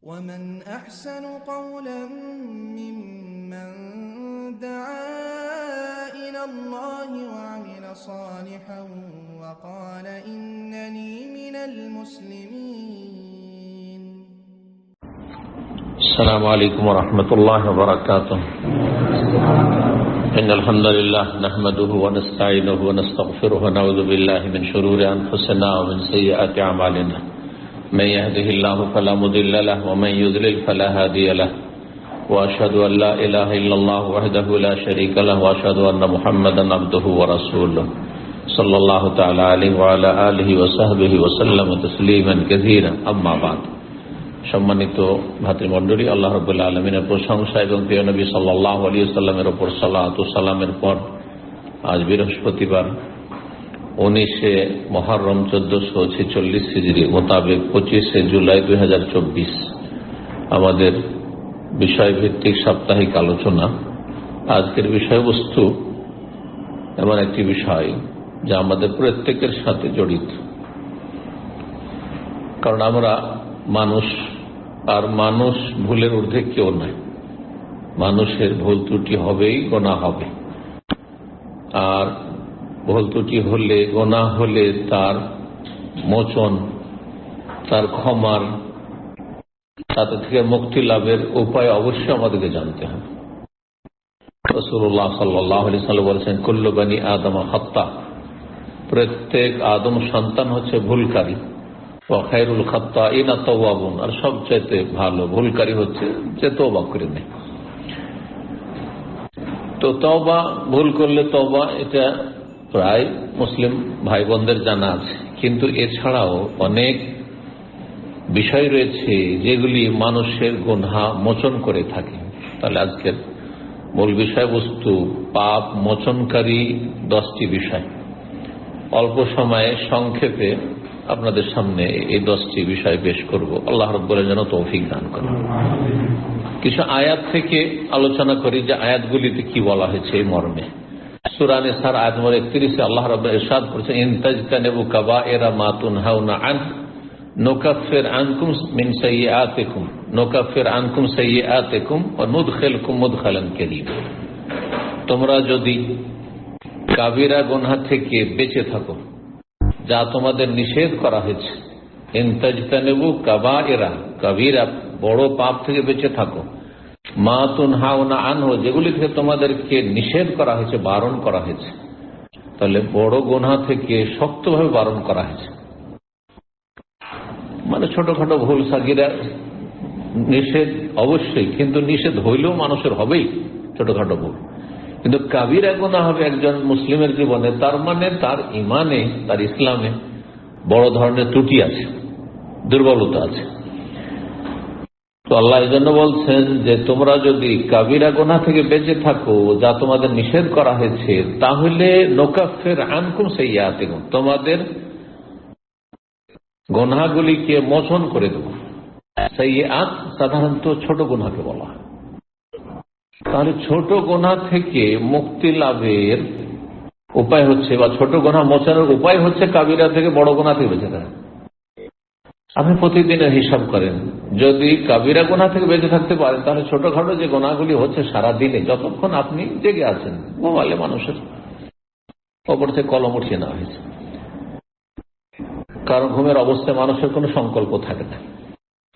ومن أحسن قولا ممن دعا إلى الله وعمل صالحا وقال إنني من المسلمين. السلام عليكم ورحمة الله وبركاته. إن الحمد لله نحمده ونستعينه ونستغفره ونعوذ بالله من شرور أنفسنا ومن سيئات أعمالنا. من يهده الله فلا مضل له ومن يضلل فلا هادي له وأشهد أن لا إله إلا الله وحده لا شريك له وأشهد أن محمدا عبده ورسوله صلى الله تعالى عليه وعلى آله وصحبه وسلم تسليما كثيرا. أما بعد، সম্মানিত ভাতৃমণ্ডলী، আল্লাহ রবুল্লা আলমিনের প্রশংসা এবং প্রিয় নবী সাল্লাহ আলী সাল্লামের ওপর সাল্লাহ সালামের পর আজ বৃহস্পতিবার উনিশে মহরম চোদ্দশো ছেচল্লিশ হিজড়ি মোতাবেক পঁচিশে জুলাই দুই হাজার চব্বিশ। আমাদের বিষয়ভিত্তিক সাপ্তাহিক আলোচনা। আজকের বিষয়বস্তু এমন একটি বিষয় যা আমাদের প্রত্যেকের সাথে জড়িত। কারণ আমরা মানুষ, আর মানুষ ভুলের ঊর্ধ্বে কেউ নয়। মানুষের ভুল ত্রুটি হবেই, গোনা হবে। আর ভুল ত্রুটি হলে গোনা হলে তার মোচন, তার ক্ষমার তাতে থেকে মুক্তি লাভের উপায় অবশ্যই আমাদেরকে জানতে হবে। আদম প্রত্যেক আদম সন্তান হচ্ছে ভুলকারী। আর সবচাইতে ভালো ভুলকারী হচ্ছে যে তওবা করে নেই তো তওবা ভুল করলে তওবা, এটা প্রায় মুসলিম ভাই বোনদের জানা আছে। কিন্তু এছাড়াও অনেক বিষয় রয়েছে যেগুলি মানুষের গুনহা মোচন করে থাকে। তাহলে আজকের মূল বিষয়বস্তু পাপ মোচনকারী দশটি বিষয়। অল্প সময়ে সংক্ষেপে আপনাদের সামনে এই দশটি বিষয় পেশ করব। আল্লাহ রব্বরের যেন তৌফিক দান করেন। কিছু আয়াত থেকে আলোচনা করি যে আয়াতগুলিতে কি বলা হয়েছে এই মর্মে। সুরানে সার আয়াত নম্বর একত্রিশে আল্লাহ রব ইরশাদ করেছেন ইনতাজতানেবু কাবা এরা মাতুন হাউনা আন নোকাফের আনকুম মিন সাইয়্যাতিকুম, নোকাফের আনকুম সাইয়্যাতিকুম ওয়া নুদখিলকুম মুদখালান কারীম। তোমরা যদি কাবিরা গুনাহ থেকে বেঁচে থাকো, যা তোমাদের নিষেধ করা হয়েছে ইন্তাজতানেবু কাবা এরা কাবিরা বড় পাপ থেকে বেঁচে থাকো। মা তুন হাওনা আনহো, যেগুলি থেকে তোমাদেরকে নিষেধ করা হয়েছে, বারণ করা হয়েছে। তাহলে বড় গোনা থেকে শক্তভাবে বারণ করা হয়েছে। মানে ছোটখাটো ভুল, সাগিরা, নিষেধ অবশ্যই, কিন্তু নিষেধ হইলেও মানুষের হবেই ছোটখাটো ভুল। কিন্তু কাবিরা গোনা হবে একজন মুসলিমের জীবনে, তার মানে তার ইমানে, তার ইসলামে বড় ধরনের ত্রুটি আছে, দুর্বলতা আছে। তো আল্লাহ এই জন্য বলছেন যে তোমরা যদি কাবিরা গোনা থেকে বেঁচে থাকো, যা তোমাদের নিষেধ করা হয়েছে, তাহলে নোকাফের আনকুম সেই তোমাদের গোনাগুলিকে মোচন করে দেব। সেই আত সাধারণত ছোট গুনাকে বলা হয়। তাহলে ছোট গোনা থেকে মুক্তি লাভের উপায় হচ্ছে, বা ছোট গোনা মোচানোর উপায় হচ্ছে কাবিরা থেকে বড় গোনা থেকে বেঁচে থাকা। আপনি প্রতিদিনের হিসাব করেন। যদি কাবিরা গোনা থেকে বেঁচে থাকতে পারেন, তাহলে ছোটখাটো যে গোনাগুলি হচ্ছে সারা দিনে যতক্ষণ আপনি জেগে আছেন মোবাইলে মানুষের ওপর থেকে কলম উঠিয়ে নেওয়া হয়েছে। কারণ ঘুমের অবস্থায় মানুষের কোনো সংকল্প থাকে না।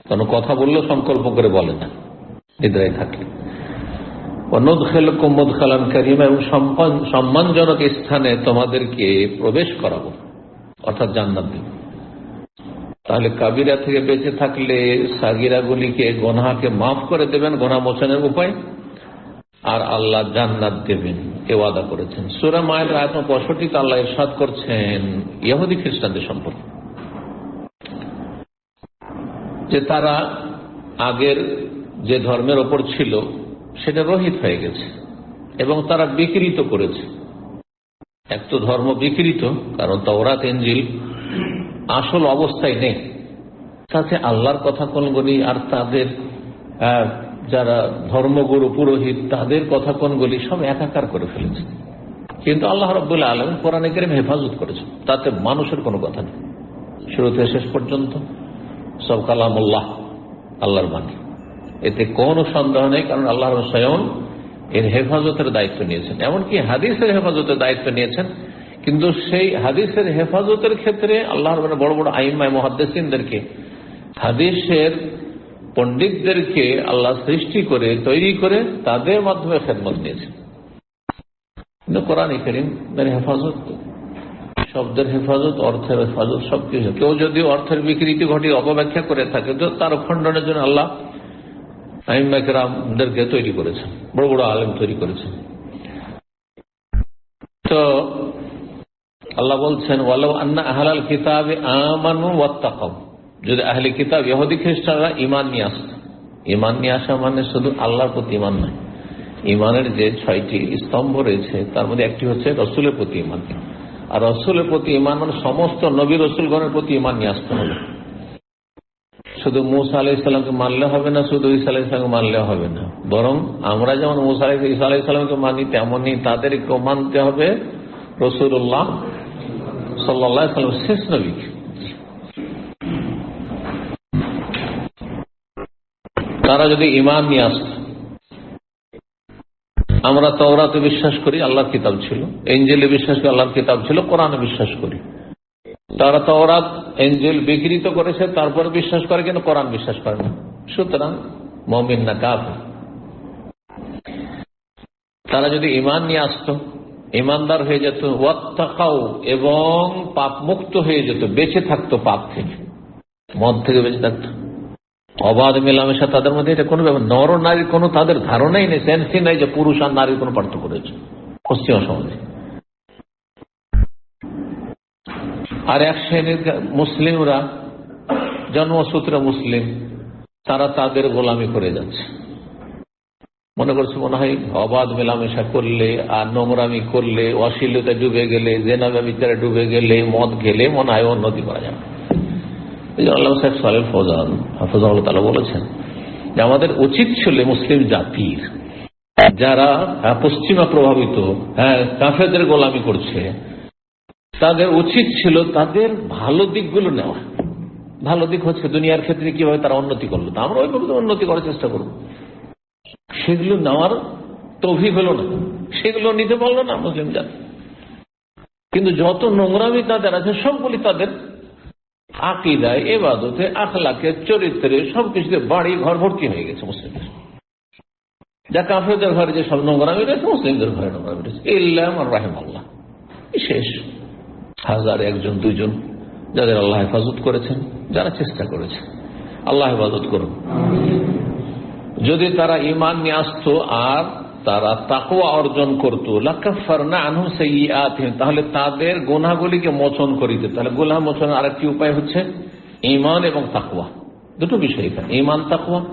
কারণ কথা বললেও সংকল্প করে বলে না। নিদ্রায় থাকলে এবং সম্মানজনক স্থানে তোমাদেরকে প্রবেশ করাবো। অর্থাৎ জান্নাত দেব। তাহলে কাবিরা থেকে বেঁচে থাকলে সাগিরা গুলিকে গোনাকে মাফ করে দেবেন, গোনা মোচনের উপায়? আর আল্লাহ জান্নাত দেবেন এ ওয়াদা করেছেন। সুরা মায়ের আয়ত পঁয়ষট্টিতে আল্লাহ ইরশাদ করছেন, ইহুদি খ্রিস্টানদের সম্পর্কে। যে তারা আগের যে ধর্মের ওপর ছিল, সেটা রহিত হয়ে গেছে, এবং তারা বিকৃত করেছে। এক তো ধর্ম বিকৃত, কারণ তওরাত এঞ্জিল আসল অবস্থায় নেই। তাতে আল্লাহর কথা কোনগুলি আর তাদের যারা ধর্মগুরু, পুরোহিত, তাদের কথা কোনগুলি সব একাকার করে ফেলেছে। কিন্তু আল্লাহ রব্দুল্লাহ আলম কোরআনে কেরিম হেফাজত করেছে তাতে মানুষের কোনো কথা নেই। শুরু থেকে শেষ পর্যন্ত, সব কালামুল্লাহ, আল্লাহর বাণী। এতে কোনো সন্দেহ নেই, কারণ আল্লাহ স্বয়ং এর হেফাজতের দায়িত্ব নিয়েছেন। এমনকি হাদিসের হেফাজতের দায়িত্ব নিয়েছেন কিন্তু সেই হাদিসের হেফাজতের ক্ষেত্রে আল্লাহর মানে বড় বড় আইমায় মহাদ্দেসিনদেরকে, হাদিসের পণ্ডিতদেরকে আল্লাহ সৃষ্টি করে, তৈরি করে তাদের মাধ্যমে খেদমত নিয়েছেন কিন্তু কোরআন করিম হেফাজত শব্দের হেফাজত, অর্থের হেফাজত সবকিছু। কেউ যদি অর্থের বিকৃতি ঘটিয়ে অপব্যাখ্যা করে থাকে, তো তার খণ্ডনের জন্য আল্লাহ আহিমাকে তৈরি করেছেন। বড় বড় আলেম তৈরি করেছেন। তো আল্লাহ বলছেন, ওয়ালাউ আন্না আহলাল কিতাবে আমানু ওয়াত্তাকাউ। যদি আহলে কিতাব ইহুদি খ্রিস্টানরা ঈমান নিয়ে আসত। ঈমান নিয়ে আসা মানে শুধু আল্লাহর প্রতি ঈমান নয়। ঈমানের যে ছয়টি স্তম্ভ রয়েছে, তার মধ্যে একটি হচ্ছে রসুলের প্রতি ঈমান। আর রসুলের প্রতি ঈমান মানে সমস্ত নবী রসুলগণের প্রতি ঈমান নিয়ে আসতে হবে। শুধু মুসা আলাহ ইসলামকে মানলে হবে না, শুধু ঈসা আলাহ ইসলামকে মানলে হবে না। বরং আমরা যেমন মুসা আলাহ ঈসা আলাহ ইসলামকে মানি তেমনই তাদেরকেও মানতে হবে রসুল্লাহ সাল্লাহ সাল্লাম শেষ নবীকে তারা যদি ইমান নিয়ে আসত, আমরা তওরাতে বিশ্বাস করি আল্লাহর কিতাব ছিল এঞ্জেলে বিশ্বাস করি আল্লাহর কিতাব ছিল, কোরআনে বিশ্বাস করি। তারা তওরাত এঞ্জেল বিকৃত করেছে, তারপর বিশ্বাস করে কিন্তু কোরআন বিশ্বাস করে না। সুতরাং মমিন না কাপ তারা যদি ইমান নিয়ে আসতো ইমানদার হয়ে যেত ওয়াত্তাকাও এবং পাপ মুক্ত হয়ে যেত, বেঁচে থাকতো পাপ থেকে, মদ থেকে বেঁচে থাকতো। অবাধ মেলামেশা তাদের মধ্যে, এটা কোনো ব্যাপার, নর নারীর কোনো তাদের ধারণাই নেই সেন্সই নাই যে পুরুষ আর নারীর কোনো পার্থক্য রয়েছে। পশ্চিমা সমাজে আর এক শ্রেণির মুসলিমরা, জন্মসূত্রে মুসলিম, তারা তাদের গোলামি করে যাচ্ছে। মনে করছে, মনে হয় অবাধ মেলামেশা করলে আর নোংরামি করলে, অশ্লীলতা ডুবে গেলে জেনাবা বিচারে ডুবে গেলে, মদ খেলে মনে হয় উন্নতি করা যাবে। বলেছেন যে আমাদের উচিত ছিল মুসলিম জাতির, যারা পশ্চিমা প্রভাবিত হ্যাঁ কাফেদের গোলামি করছে, তাদের উচিত ছিল তাদের ভালো দিকগুলো নেওয়া। ভালো দিক হচ্ছে দুনিয়ার ক্ষেত্রে কীভাবে তারা উন্নতি করল। তা আমরা ওইভাবে উন্নতি করার চেষ্টা করব। সেগুলো নেওয়ার তভি হলো না। সেগুলো নিতে পারল না, মুসলিম জাতি। কিন্তু যত নোংরামি তাদের আছে, সবগুলি তাদের আকিদায় এবাদতে, আখলাকে, চরিত্রে, সবকিছুতে বাড়ি, ঘর ভর্তি হয়ে গেছে মুসলিমদের। যা কাফেরদের ঘরে যে সব নোংরামি রয়েছে, মুসলিমদের ঘরে নোংরামি রয়েছে। ইল্লাম আর রাহেম আল্লাহ শেষ হাজার একজন, দুইজন যাদের আল্লাহ হেফাজত করেছেন, যারা চেষ্টা করেছে। আল্লাহ হেফাজত করুন। যদি তারা ইমান নিয়ে আসতো আর তারা তাকুয়া অর্জন করতো তাহলে তাদের গোনাগুলিকে মোচন করিতে। তাহলে গোনা মোচনের আরেকটি উপায় হচ্ছে ইমান এবং তাকুয়া দুটো বিষয় এখানে ইমান তাকুয়া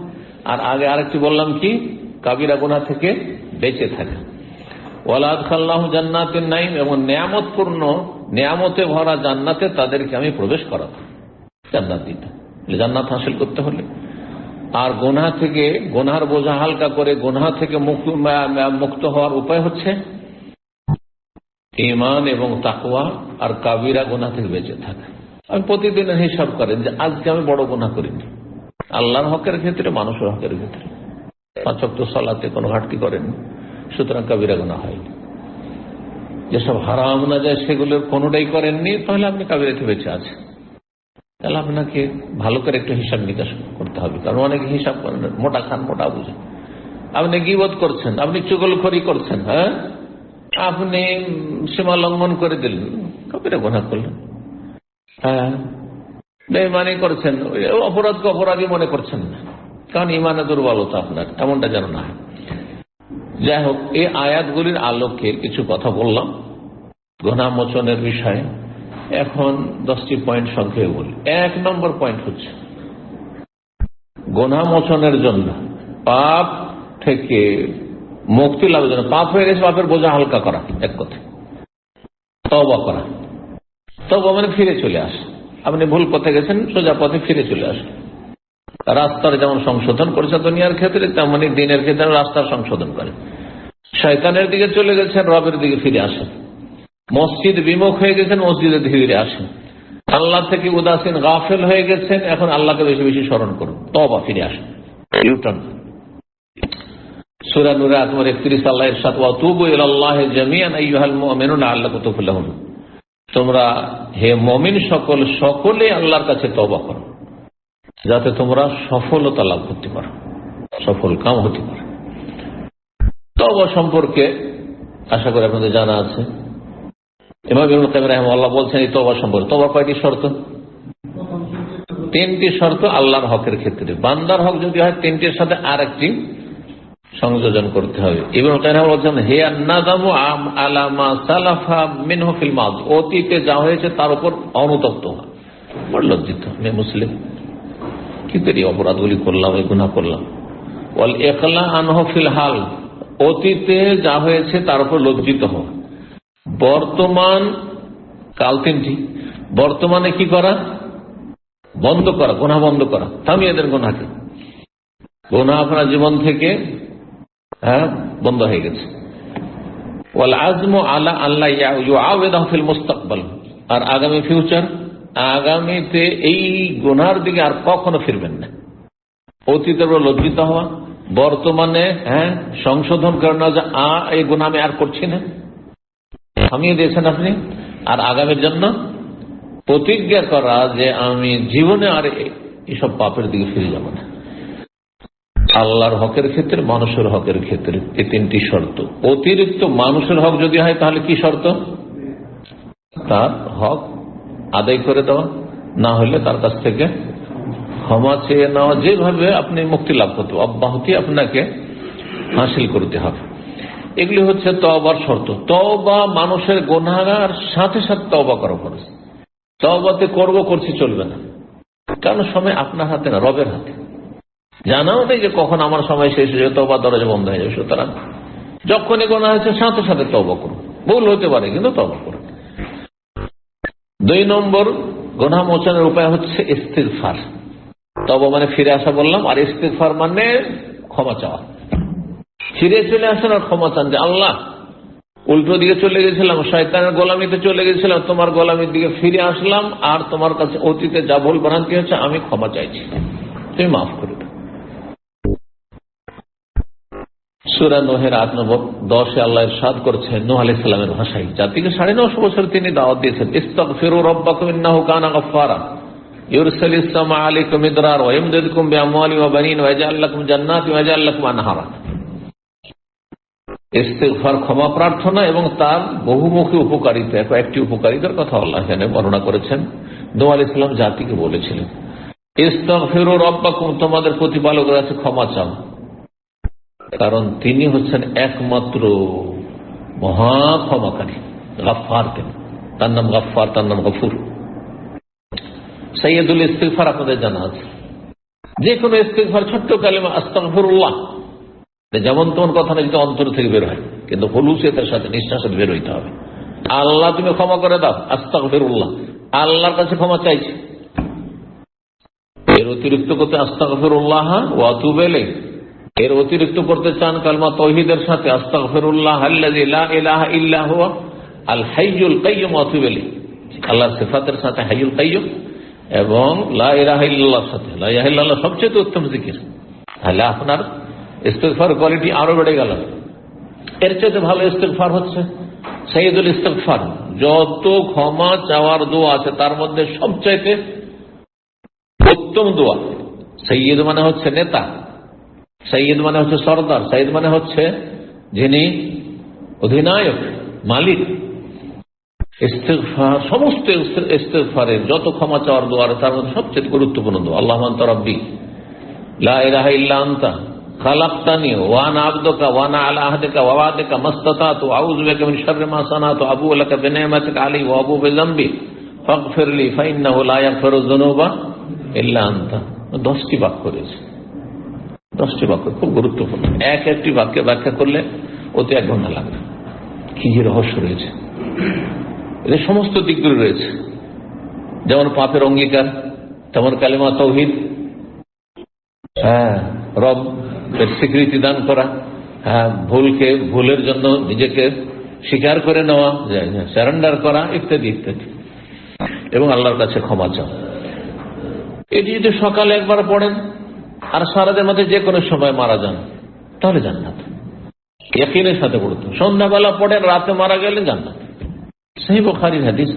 আর আগে আরেকটি বললাম কি, কাবিরা গোনা থেকে বেঁচে থাকা। ওয়ালাদ খাল্লাহ জান্নাতের নাইম এবং ভরা জান্নাতে তাদেরকে আমি প্রবেশ করাতাম। জান্নাত জান্নাত হাসিল করতে হলে আর গোনা থেকে গোনার বোঝা হালকা করে গোনা থেকে মুক্ত হওয়ার উপায় হচ্ছে ইমান এবং তাকুয়া আর কাবিরা গোনা থেকে বেঁচে থাকা। আমি প্রতিদিন হিসাব করেন যে আজকে আমি বড় গোনা করিনি। আল্লাহর হকের ক্ষেত্রে, মানুষের হকের ক্ষেত্রে। পাঁচক তো সলাতে কোনো ঘাটতি করেনি সুতরাং কাবিরা গোনা হয়নি। যেসব হারাম না যায় সেগুলোর কোনোটাই করেননি, তাহলে আপনি কাবিরাতে বেঁচে আছেন। তাহলে আপনাকে ভালো করে একটু হিসাব নিকাশ করতে হবে। কারণ অনেকে হিসাব করেন মোটা খান, মোটা বুঝেন। আপনি গিবোধ করছেন, আপনি চুগলখড়ি করছেন হ্যাঁ? আপনি সীমা লঙ্ঘন করে দিলেন, কবিরা গোনা করলেন। হ্যাঁ? বেমানি করছেন অপরাধকে অপরাধী মনে করছেন না। কারণ ইমানে দুর্বলতা আপনার, এমনটা যেন না যাই হোক, এই আয়াতগুলির আলোকে কিছু কথা বললাম। গোনা মোচনের বিষয়ে। এখন দশটি পয়েন্ট সংক্ষেপে বলি। এক নম্বর পয়েন্ট হচ্ছে গোনা মোচনের জন্য পাপ থেকে মুক্তি লাভের জন্য। পাপ হয়ে গেছে, পাপের বোঝা হালকা করা, এক কথা তবা করা। তবা মানে ফিরে চলে আসে। আপনি ভুল পথে গেছেন, সোজা পথে ফিরে চলে আসেন। রাস্তার যেমন সংশোধন করেছে দুনিয়ার ক্ষেত্রে, তেমনি দিনের ক্ষেত্রে রাস্তার সংশোধন করে। শয়তানের দিকে চলে গেছেন, রবের দিকে ফিরে আসেন। মসজিদ বিমুখ হয়ে গেছেন, মসজিদে ধীরে ধীরে আসেন। আল্লাহ থেকে উদাসীন, গাফেল হয়ে গেছেন, এখন আল্লাহকে বেশি বেশি স্মরণ করুন। তবা ফিরে আসুন। একত্রিশ, আল্লাহ সাত তুবু আল্লাহ তোমরা হে মমিন সকল, সকলে আল্লাহর কাছে তবা করো, যাতে তোমরা সফলতা লাভ করতে পারো, সফল কাম হতে পারে। তবা সম্পর্কে আশা করি আপনাদের জানা আছে। রহমাল্লাহ বলছেন, এই তবা সম্পর্কে। তবা কয়টি শর্ত? তিনটি শর্ত আল্লাহর হকের ক্ষেত্রে। বান্দার হক যদি হয়, তিনটির সাথে আর একটি সংযোজন করতে হবে। এবং বলছেন, হে আন্নাদামু আম আলামা সালাফা মিনহফিল মাদ। অতীতে যা হয়েছে, তার উপর অনুতপ্ত বড় লজ্জিত আমি মুসলিম। কি করি অপরাধগুলি করলাম, এই গুণা করলাম? বল একলা আনহফিল হাল। অতীতে যা হয়েছে, তার উপর লজ্জিত হওয়া। বর্তমান, কাল তিনটি, বর্তমানে কি করা? বন্ধ করা গোনা বন্ধ করা। থামিয়ে দেন গোনাকে গোনা আপনার জীবন থেকে হ্যাঁ বন্ধ হয়ে গেছে। ওয়াল আজম আলা আল্লাহ ফিল মুস্তাকবাল। আর আগামী ফিউচার আগামীতে এই গোনার দিকে আর কখনো ফিরবেন না। অতীতের লজ্জিত হওয়া, বর্তমানে হ্যাঁ সংশোধন করে না যে, আ, এই গুণা আমি আর করছি না। থামিয়ে দিয়েছেন আপনি। আর আগামীর জন্য প্রতিজ্ঞা করা যে আমি জীবনে আর এসব পাপের দিকে ফিরে যাব না। আল্লাহর হকের ক্ষেত্রে, মানুষের হকের ক্ষেত্রে এই তিনটি শর্ত। অতিরিক্ত মানুষের হক যদি হয়, তাহলে কি শর্ত? তার হক আদায় করে দেওয়া। না হলে তার কাছ থেকে ক্ষমা চেয়ে নেওয়া। যেভাবে আপনি মুক্তি লাভ করতে অব্যাহতি আপনাকে হাসিল করতে হবে। এগুলি হচ্ছে তবার শর্ত। তবা মানুষের গোনাগার সাথে সাথে তবা করা খরচ তবাতে করব করছি চলবে না। কারণ সময় আপনার হাতে না, রবের হাতে। জানাও নেই যে কখন আমার সময় শেষ হয়ে তবা দরজা বন্ধ হয়ে যাবে। সুতরাং যখনই গোনা হয়েছে, সাথে সাথে তবা করুন। ভুল হতে পারে, কিন্তু তবা করুন। দুই নম্বর গোনা মোচনের উপায় হচ্ছে ইস্তিফার তবা মানে ফিরে আসা বললাম, আর ইস্তিফার মানে ক্ষমা চাওয়া। ফিরে চলে আসেন আর ক্ষমা চান যে আল্লাহ, উল্টো দিকে চলে গেছিলাম, শয়তানের গোলামিতে চলে গেছিলাম, তোমার গোলামির দিকে ফিরে আসলাম, আর তোমার কাছে অতীতে যা ভুল ভ্রান্তি হচ্ছে আমি ক্ষমা চাইছি। তুমি মাফ করে দাও। সুরা নোহের আট নম্বর দশে আল্লাহ সাদ করছেন নোহ আলি সাল্লামের ভাষায়, জাতিকে সাড়ে নশো বছর তিনি দাওয়াত দিয়েছেন ইস্তক ফিরু রব্বাকুম ইন্নাহু কানা গফফারা, ইউরসাল ইসলাম আলাইকুম ইদরার ওয়া ইয়ামদিদকুম বিআমওয়ালি ওয়া বানিন ওয়া ইয়াজআল লাকুম জান্নাতি ওয়া ইয়াজআল লাকুম আনহারা। ইস্তেগফার, ক্ষমা প্রার্থনা এবং তার বহুমুখী উপকারিতা, কয়েকটি উপকারিতার কথা আল্লাহ এখানে বর্ণনা করেছেন। দো আল ইসলাম জাতিকে বলেছিলেন ইস্তফিরু রব্বাকুম তোমাদের প্রতিপালকের কাছে ক্ষমা চাও। কারণ তিনি হচ্ছেন একমাত্র মহা ক্ষমাকারী গাফার তিনি। তার নাম গাফার তার নাম গফুর। সৈয়দুল ইস্তিফার আপনাদের জানা আছে। যে কোনো ইস্তিফার ছোট্ট কালিমা আস্তফরুল্লাহ যেমন তোমার কথা না যদি অন্তর থেকে বের হয়। কিন্তু হলুসিয়তের সাথে নিঃশ্বাসের বের হইতে হবে। আল্লাহ তুমি ক্ষমা করে দাও আস্তাক ফেরুল্লাহ আল্লাহর কাছে ক্ষমা চাইছি। এর অতিরিক্ত করতে আস্তাক ফেরুল্লাহ ওয়াতুবেলে এর অতিরিক্ত করতে চান কালমা তহিদের সাথে আস্তাক ফেরুল্লাহ ইল্লাহ আল হাইজুল কাইয়ম ওয়াতুবেলে আল্লাহর সেফাতের সাথে হাইজুল কাইয়ম এবং লাহ সাথে। লাহ সবচেয়ে উত্তম জিকির। তাহলে আপনার ইস্তেকফার কোয়ালিটি আরও বেড়ে গেল। এর চাইতে ভালো ইস্তেকফার হচ্ছে সৈয়দুল ইস্তেকফার যত ক্ষমা চাওয়ার দোয়া আছে, তার মধ্যে সবচাইতে উত্তম দোয়া। সৈয়দ মানে হচ্ছে নেতা। সৈয়দ মানে হচ্ছে সর্দার। সৈয়দ মানে হচ্ছে যিনি অধিনায়ক, মালিক। ইস্তেকফার সমস্ত ইস্তেকফারের যত ক্ষমা চাওয়ার দোয়া তার মধ্যে সবচেয়ে গুরুত্বপূর্ণ দোয়া। আল্লাহ লা ইলাহা ইল্লা আনতা খালাক্তানি ওয়ান আব্দুকা ওয়ান আলা আহদিকা ওয়াওয়াদিকা মাসতাতাতু আউযু বিকা মিন শাররি মা সানাতু আবু লাকা বিনিমাতিকা আলী ওয়া আবু বিযামবি ফাগফির লি ফাইন্নাহু লা ইয়াগফিরু যুনুবা ইল্লা আনতা 10টি বাক্য রয়েছে। 10টি বাক্য খুব গুরুত্বপূর্ণ। এক একটি বাক্য ব্যাখ্যা করলে অতি এক ঘণ্টা লাগবে। কি যে রহস্য রয়েছে। এদের সমস্ত দিকগুলো রয়েছে। যেমন পাপের অঙ্গীকার, তেমন কালিমা তৌহিদ। হ্যাঁ রব স্বীকৃতি দান করা হ্যাঁ ভুলকে, ভুলের জন্য নিজেকে স্বীকার করে নেওয়া স্যারেন্ডার করা, ইত্যাদি ইত্যাদি। এবং আল্লাহর কাছে ক্ষমা চাও। এটি যদি সকালে একবার পড়েন, আর সারাদের মধ্যে যে কোনো সময় মারা যান, তাহলে জান্নাত। একিনের সাথে পড়তো সন্ধ্যাবেলা পড়েন, রাতে মারা গেলে জান্নাত। সেই বোখারির হাদিস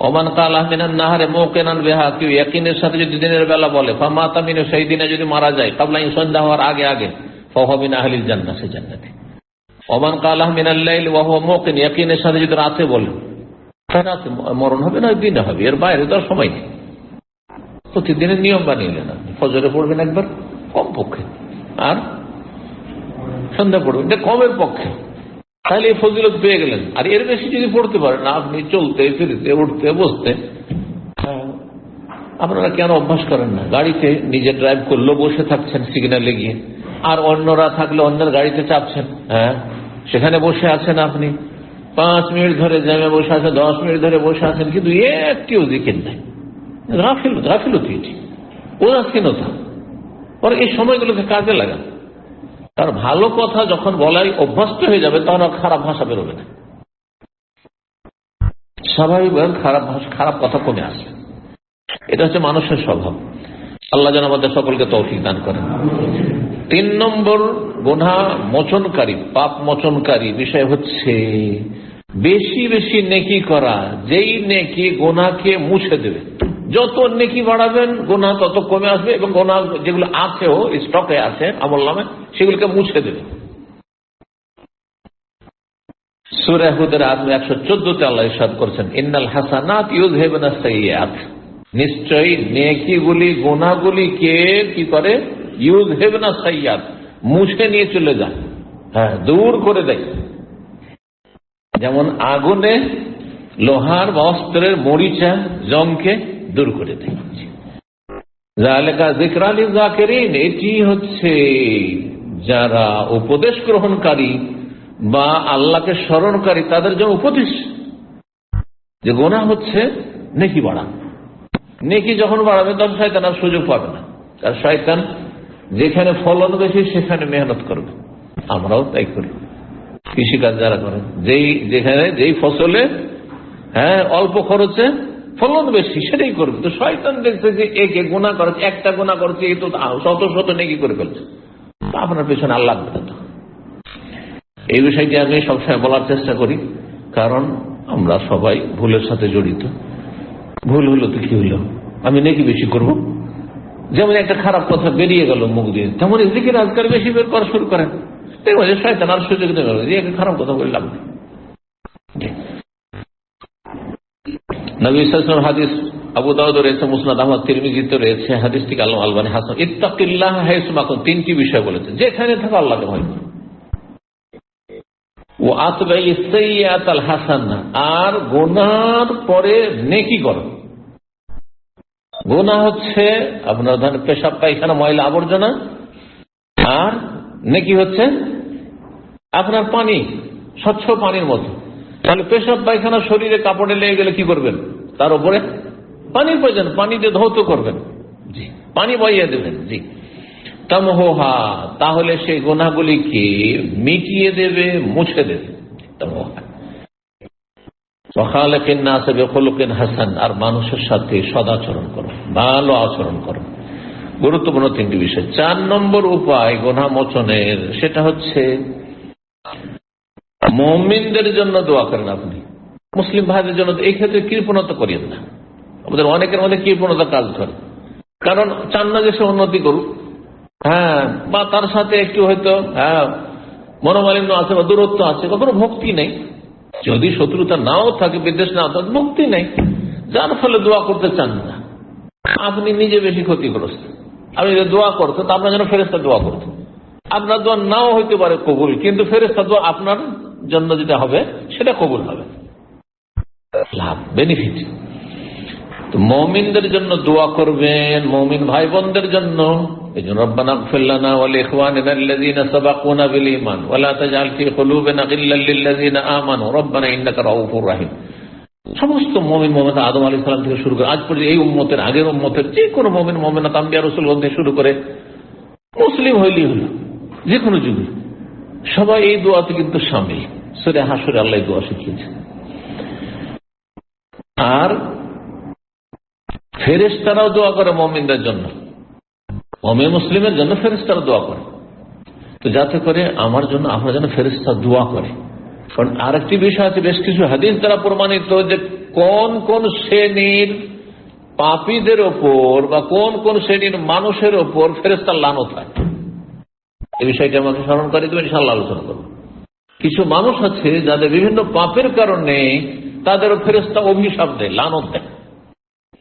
ওমান কাল আহমিনান নাহারে মৌকেনান বেহা, কেউ একিনের সাথে যদি দিনের বেলা বলে মা তামিনে, সেই দিনে যদি মারা যায় কাবলাই সন্ধ্যা হওয়ার আগে আগে ফহমিন আহলিল জান্না সে জান্নাতে। ওমান কাল আহমিনাল্লাইল ওয়াহ মৌকেন একিনের সাথে যদি রাতে বলে রাতে মরণ হবে না, দিনে হবে, এর বাইরে তো সময় নেই। প্রতিদিনের নিয়ম বানিয়ে আপনি, ফজরে পড়বেন একবার কম পক্ষে আর সন্ধ্যা পড়বেন কমের পক্ষে। তাহলে এই ফজিলত পেয়ে গেলেন। আর এর বেশি যদি পড়তে পারেন আপনি চলতে ফিরতে উঠতে বসতে হ্যাঁ, আপনারা কেন অভ্যাস করেন না? গাড়িতে নিজে ড্রাইভ করলেও বসে থাকছেন সিগন্যালে গিয়ে। আর অন্যরা থাকলে অন্যের গাড়িতে চাপছেন হ্যাঁ? সেখানে বসে আছেন আপনি। পাঁচ মিনিট ধরে জ্যামে বসে আছেন দশ মিনিট ধরে বসে আছেন কিন্তু একটিও দিকের নাই। গাফিল গাফিলতি এটি। উদাসীনতা। পরে এই সময়গুলোকে কাজে লাগান। তার ভালো কথা যখন বলাই অভ্যস্ত হয়ে যাবে, তখন আর খারাপ ভাষা বেরোবে না। স্বাভাবিকভাবে খারাপ ভাষা, খারাপ কথা কমে আসবে এটা হচ্ছে মানুষের স্বভাব। আল্লাহ যেন আমাদের সকলকে তৌফিক দান করেন। তিন নম্বর গোনা মোচনকারী, পাপ মোচনকারী বিষয় হচ্ছে বেশি বেশি নেকি করা। যেই নেকি গোনাকে মুছে দেবে। যত নেকি বাড়াবেন, গোনা তত কমে আসবে এবং গোনা যেগুলো আছেও স্টকে আছে, আমল নামে, সেগুলোকে মুছে দেবে। সুরাহুদের আদমি একশো চোদ্দতে আল্লাহ ইসাদ করছেন, ইন্নাল হাসানাত ইউজ হেবেনা সৈয়াত নিশ্চয়ই নেকিগুলি গোনাগুলিকে কি করে? ইউজ হেবেনা সৈয়াদ মুছে নিয়ে চলে যায় হ্যাঁ দূর করে দেয়। যেমন আগুনে লোহার বা মরিচা জমকে দূর করে দেয়। এটি হচ্ছে যারা উপদেশ গ্রহণকারী বা আল্লাহকে স্মরণকারী, তাদের জন্য উপদেশ। যে গোনা হচ্ছে নেকি বাড়া। নেকি যখন বাড়াবে, তখন শয়তান আর সুযোগ পাবে না। আর শয়তান যেখানে ফলন বেশি, সেখানে মেহনত করবে। আমরাও তাই করি। কৃষিকাজ যারা করেন, যেই যেখানে যেই ফসলে হ্যাঁ অল্প খরচে ফলন বেশি, সেটাই করবে। তো শয়তান দেখছে যে একে গুণা করেছে, একটা গুণা করেছে এই তো শত শত নেকি করে ফেলছে। আপনার পেছনে আল্লাহ এই বিষয়টি আমি সবসময় বলার চেষ্টা করি, কারণ আমরা সবাই ভুলের সাথে জড়িত। ভুল হলো তো কি হইল আমি নাকি বেশি করব? যেমন একটা খারাপ কথা বেরিয়ে গেল মুখ দিয়ে, তেমন এদিকে রাজগার বেশি বের করা শুরু করেন। দেখব যে শয়তান আর সুযোগ দেবে খারাপ কথা বললাম নবী হাদিস, আবু দাউদ রয়েছে, মুসনাদ আহমদ রয়েছে হাসান। ইত্তাকিল্লাহ তিনটি বিষয় বলেছে। যেখানে থাকো আল্লাহকে ভয় করো। ও আতবাই সৈয়াত আল আর গোনার পরে নেকি করো। গোনা হচ্ছে আপনার ধরেন পেশাব, পায়খানা, ময়লা, আবর্জনা, আর নেকি হচ্ছে আপনার পানি, স্বচ্ছ পানির মতো। তাহলে পেশাব পায়খানা শরীরে কাপড়ে লেগে গেলে কি করবেন? তার উপরে পানির প্রয়োজন, পানি দিয়ে ধৌত করবেন। জি, পানি বইয়ে দেবেন, জি। তমহা তাহলে সেই গোনাগুলিকে মিটিয়ে দেবে, মুছে দেবে। তমহা হাসান, আর মানুষের সাথে সদাচরণ করো, ভালো আচরণ করো। গুরুত্বপূর্ণ তিনটি বিষয়। চার নম্বর উপায় গোনা মোচনের সেটা হচ্ছে মমিনদের জন্য দোয়া করেন আপনি। মুসলিম ভাইদের জন্য এই ক্ষেত্রে কৃপণতা করিয়েন না। আমাদের অনেকের মধ্যে কৃপণতা কাজ করে কারণ চান না যে সে উন্নতি করুক। হ্যাঁ বা তার সাথে একটু হয়তো হ্যাঁ মনোমালিন্য আছে বা দূরত্ব আছে, কখনো ভক্তি নেই। যদি শত্রুতা নাও থাকে বিদেশ নাও থাকে, ভক্তি নেই। যার ফলে দোয়া করতে চান না। আপনি নিজে বেশি ক্ষতিগ্রস্ত। আপনি যদি দোয়া করতো তো আপনার জন্য ফেরেস্তা দোয়া করতো আপনার দোয়া নাও হইতে পারে কবুল, কিন্তু ফেরেস্তা দোয়া আপনার জন্য যেটা হবে, সেটা কবুল হবে। লাভ বেনিফিট মমিনদের জন্য দোয়া করবেন, মমিন ভাই বোনদের জন্য সমস্ত মমিন মোহাম্মদ আদম আলী সালাম থেকে শুরু করে, আজ পর্যন্ত এই উম্মতের, আগের উম্মতের যে কোনো মমিন মোমেনা তাম্বিয়া রসুল থেকে শুরু করে, মুসলিম হইলি হলো যে কোনো যুগে। সবাই এই দোয়াতে কিন্তু সামিল সেটা হাসরে আল্লাহ দোয়া শিখিয়েছে আর ফেরেস্তারাও দোয়া করে মমিনদের জন্য। মমে মুসলিমের জন্য ফেরেস্তারা দোয়া করে। তো যাতে করে আমার জন্য আপনার জন্য ফেরেস্তা দোয়া করে। কারণ আরেকটি বিষয় আছে, বেশ কিছু হাদিস দ্বারা প্রমাণিত যে কোন কোন শ্রেণির পাপীদের ওপর বা কোন কোন শ্রেণির মানুষের ওপর ফেরেস্তার লানত হয়। এই বিষয়টি আমাকে স্মরণ করে দেবেন ইনশাল্লাহ আলোচনা করব। কিছু মানুষ আছে যাদের বিভিন্ন পাপের কারণে তাদের ফেরেস্তা অভিশাপ দেয়, লানত দেয়।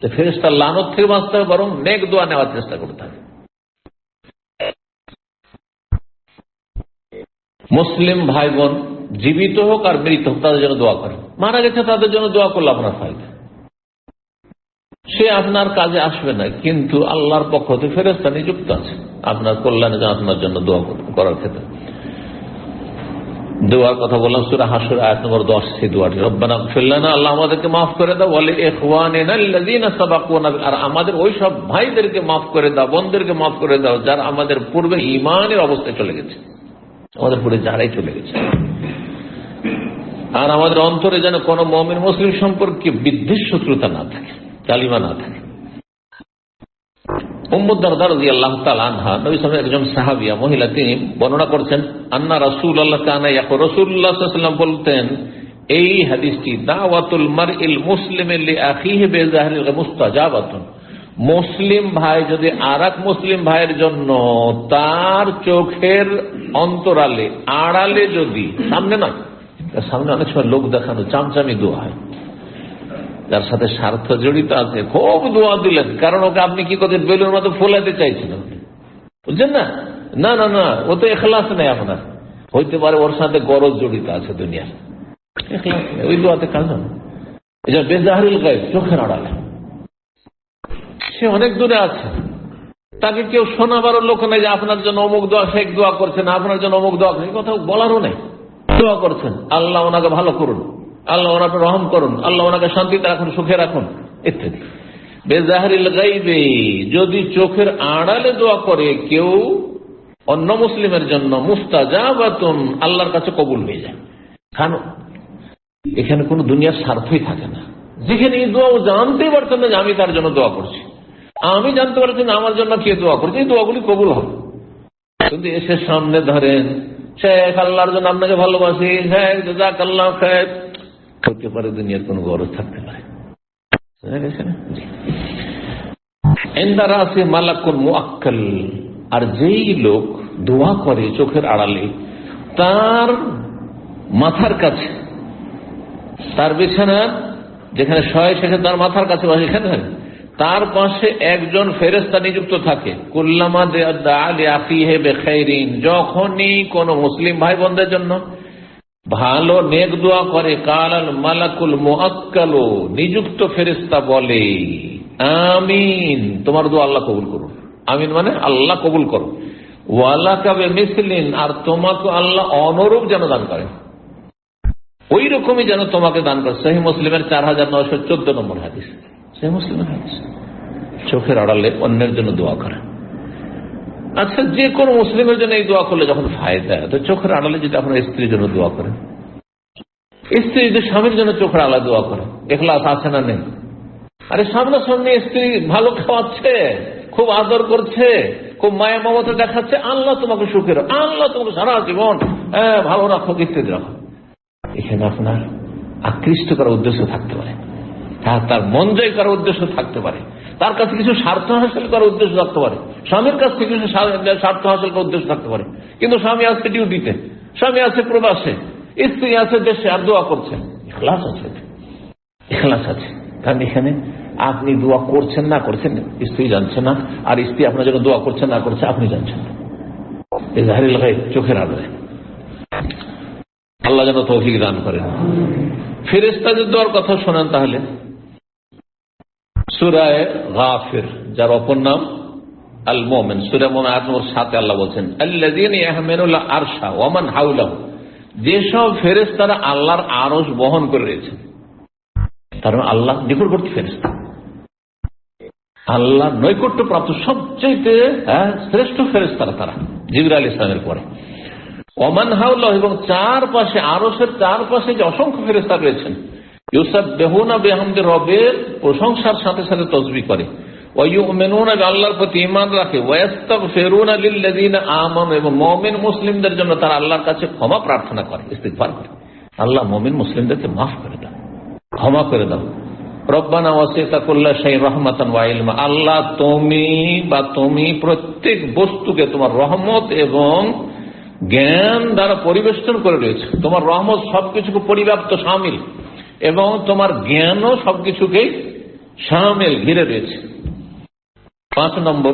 তো ফেরেস্তার লানত থেকে বাঁচতে হবে, বরং নেক দোয়া নেওয়ার চেষ্টা করতে হবে। মুসলিম ভাই বোন জীবিত হোক আর মৃত হোক, তাদের জন্য দোয়া করেন। মারা গেছে, তাদের জন্য দোয়া করলে আপনার ফায়দা। সে আপনার কাজে আসবে না, কিন্তু আল্লাহর পক্ষ থেকে ফেরেস্তা নিযুক্ত আছে। আপনার কল্যাণে আপনার জন্য দোয়া করার ক্ষেত্রে। দোয়ার কথা বললাম, সুরা হাসুর, আয়াত নম্বর দশ সেই দোয়াটি। রব্বানা ফিল্লানা আল্লাহ আমাদেরকে মাফ করে দাও। বলে। আর আমাদের ওই সব ভাইদেরকে মাফ করে দাও, বোনদেরকে মাফ করে দাও, যারা আমাদের পূর্বে ইমানের অবস্থায় চলে গেছে। আমাদের পূর্বে যারাই চলে গেছে। আর আমাদের অন্তরে যেন কোনো মমিন, মুসলিম সম্পর্কে বিদ্বেষ শত্রুতা না থাকে। কালিমা না থাকে। মুসলিম মুসলিম ভাই যদি আর মুসলিম ভাইয়ের জন্য তার চোখের অন্তরালে, আড়ালে যদি, সামনে নয়, সামনে অনেক সময় লোক দেখানো চামচামি দোয়া হয়। যার সাথে স্বার্থ জড়িত আছে, খুব দোয়া দিলেন। কারণ ওকে আপনি কি করছেন? বেলুর মতো ফোলাতে চাইছেন বুঝছেন না? না না না, ও তো এখলাস নেই আপনার। হইতে পারে ওর সাথে গরজ জড়িত আছে দুনিয়ার। ওই দোয়াতে কাজ হবে এটা বেজাহারুল গায়ে চোখের আড়ালে। সে অনেক দূরে আছে। তাকে কেউ শোনাবারও লোক নেই যে আপনার জন্য অমুক দোয়া শেখ দোয়া করছেন আপনার জন্য অমুক দোয়া কথা বলারও নেই। দোয়া করছেন, আল্লাহ ওনাকে ভালো করুন। আল্লাহ ওনাকে রহম করুন, আল্লাহ ওনাকে শান্তিতে রাখুন, সুখে রাখুন, ইত্যাদি। বেজাহারিল গাইবে, যদি চোখের আড়ালে দোয়া করে কেউ অন্য মুসলিমের জন্য মুস্তাজাবাতুন, আল্লাহর কাছে কবুল হয়ে যায়। কেন? এখানে কোন দুনিয়ার স্বার্থই থাকে না। যেখানে এই দোয়া ও জানতেই পারছেন না যে আমি তার জন্য দোয়া করছি। আমি জানতে পারছি না আমার জন্য কে দোয়া করছে, এই দোয়াগুলি কবুল হবে। কিন্তু এসে সামনে ধরেন, শেখ আল্লাহর জন্য আপনাকে ভালোবাসি, শেখ জাক আল্লাহ শেখ হতে পারে, দুনিয়ার কোন গরজ থাকতে পারে। আছে মালাকুল মুআক্কাল। আর যেই লোক দোয়া করে চোখের আড়ালে, তার মাথার কাছে, তার বিছানার যেখানে শয় সেখানে তার মাথার কাছে সেখানে তার পাশে একজন ফেরেস্তা নিযুক্ত থাকে। কুল্লামা যখনই কোন মুসলিম ভাই বোনদের জন্য ভালো নেক দোয়া করে, কালাল মালাকুল মোয়াক্কালো নিযুক্ত ফেরেস্তা বলে, আমিন। তোমার দোয়া আল্লাহ কবুল করুন। আমিন মানে আল্লাহ কবুল করো ওয়াল্লা কাবে মিসলিন আর তোমাকে আল্লাহ অনরূপ যেন দান করে। ওই রকমই যেন তোমাকে দান করে। সেই মুসলিমের চার হাজার নয়শো চোদ্দ নম্বর হাদিস। সেই মুসলিমের হাদিস। চোখের আড়ালে অন্যের জন্য দোয়া করে। আচ্ছা যে কোনো মুসলিমের জন্য এই দোয়া করলে যখন ফায়দা, তো চোখের আড়ালে যদি আপনার স্ত্রীর জন্য দোয়া করেন। স্ত্রী যদি স্বামীর জন্য চোখের আড়ালে দোয়া করে, এখলাস আছে না নেই? আরে, সামনাসামনি স্ত্রী ভালো খাওয়াচ্ছে, খুব আদর করছে, খুব মায়া মমতা দেখাচ্ছে, আল্লাহ তোমাকে সুখের আল্লাহ তোমাকে সারা জীবন হ্যাঁ ভালো রাখো ইত্যাদি রাখো এখানে আপনার আকৃষ্ট করার উদ্দেশ্য থাকতে পারে তার মন জয় করার উদ্দেশ্য থাকতে পারে। তার কাছে কিছু স্বার্থ হাসিল করার উদ্দেশ্য থাকতে পারে। স্বামীর কাছ থেকে কিছু স্বার্থ হাসিল করার উদ্দেশ্য থাকতে পারে। কিন্তু স্বামী আছে ডিউটিতে, স্বামী আছে প্রবাসে, স্ত্রী আছে দেশে আর দোয়া করছে। ক্লাস আছে ক্লাস আছে। কারণ এখানে আপনি দোয়া করছেন না করছেন, স্ত্রী জানছে না, আর স্ত্রী আপনার জন্য দোয়া করছেন না করছে, আপনি জানছেন না। চোখের আলোয়। আল্লাহ যেন তৌফিক দান করেন। ফেরেস্তাদের দোয়ার কথা শোনেন তাহলে। সুরায় গাফির যার অপর নাম আল মোমেন সুরা মোমেন আট নম্বর সাথে আল্লাহ বলছেন আল্লাহ আরশা ওমান হাউলাহ যেসব ফেরেস তারা আল্লাহর আরস বহন করে রয়েছে তার মানে আল্লাহ নিকটবর্তী ফেরেস্তা আল্লাহ নৈকট্য প্রাপ্ত সবচেয়ে হ্যাঁ, শ্রেষ্ঠ ফেরেস্তারা তারা জিবর আল ইসলামের পরে। ওমান হাউল্লাহ এবং চারপাশে আরসের চারপাশে যে অসংখ্য ফেরেস্তা রয়েছেন ইউসাফ বেহুনা বেহামদের রবের প্রশংসার সাথে সাথে তসবি করে। আল্লাহর প্রতি ইমান রাখে। আমন এবং মমিন মুসলিমদের জন্য তারা আল্লাহর কাছে ক্ষমা প্রার্থনা করে, ইস্তিগফার করে। আল্লাহ মমিন মুসলিমদেরকে মাফ করে দাও, ক্ষমা করে দাও। রব্বানা ওয়াসিতাকুল্লাহ সেই রহমাতান ওয়াইলমা আল্লাহ তুমি বা তুমি প্রত্যেক বস্তুকে তোমার রহমত এবং জ্ঞান দ্বারা পরিবেষ্টন করে রয়েছে। তোমার রহমত সবকিছুকে পরিব্যাপ্ত সামিল। এবং তোমার জ্ঞানও সবকিছুকে সামিল ঘিরে রয়েছে পাঁচ নম্বর